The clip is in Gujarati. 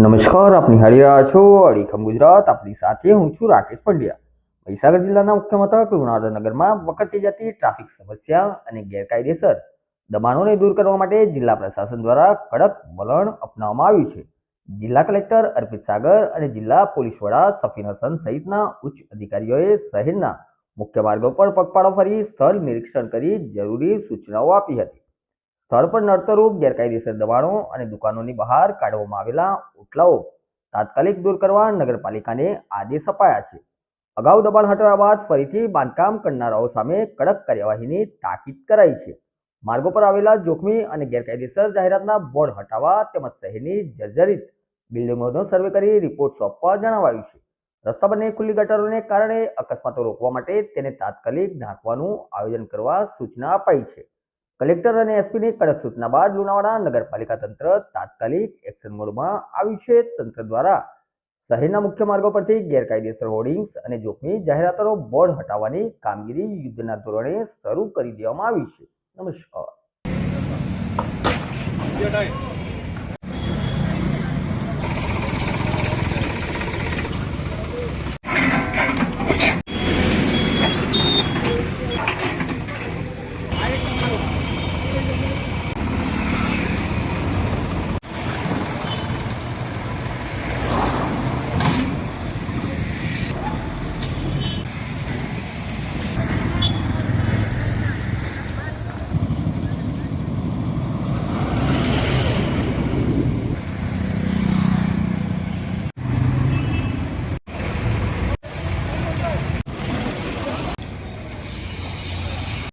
નમસ્કાર, આપ નિહાળી રહ્યા છો અડીખમ ગુજરાત. આપણી સાથે હું છું રાકેશ પંડ્યા. મહીસાગર જિલ્લાના મુખ્ય મથક લુણાવાડા વખતે જતી ટ્રાફિક સમસ્યા અને ગેરકાયદેસર દબાણોને દૂર કરવા માટે જિલ્લા પ્રશાસન દ્વારા કડક વલણ અપનાવવામાં આવ્યું છે. જિલ્લા કલેક્ટર અર્પિત સાગર અને જિલ્લા પોલીસ વડા સફીન હસન સહિતના ઉચ્ચ અધિકારીઓએ શહેરના મુખ્ય માર્ગો પર પગપાળો ફરી સ્થળ નિરીક્ષણ કરી જરૂરી સૂચનાઓ આપી હતી. સ્થળ પર નડતરૂપ ગેરકાયદેસર દબાણો અને દુકાનોની બહાર કાઢવામાં આવેલા ઓટલાઓ તાત્કાલિક દૂર કરવા નગરપાલિકાને આદેશ અપાયા છે. અગાઉ દબાણ હટાવ્યા બાદ ફરીથી બાંધકામ કરનારાઓ સામે કડક કાર્યવાહીની તાકીદ કરાઈ છે. માર્ગો પર આવેલા જોખમી અને ગેરકાયદેસર જાહેરાતના બોર્ડ હટાવવા તેમજ શહેરની જર્જરિત બિલ્ડિંગોનો સર્વે કરી રિપોર્ટ સોંપવા જણાવાયું છે. રસ્તા બંને ખુલ્લી ગટરોને કારણે અકસ્માતો રોકવા માટે તેને તાત્કાલિક ઢાંકવાનું આયોજન કરવા સૂચના અપાઈ છે. કલેક્ટર અને એસપીની કડક સૂચના બાદ લુણાવાડા નગરપાલિકા તંત્ર તાત્કાલિક એક્શન મોડમાં આવ્યું છે. તંત્ર દ્વારા શહેરના મુખ્ય માર્ગો પરથી ગેરકાયદેસર હોર્ડિંગ્સ અને જોખમી જાહેરાતોનો બોર્ડ હટાવવાની કામગીરી યુદ્ધના ધોરણે શરૂ કરી દેવામાં આવી છે. નમસ્કાર.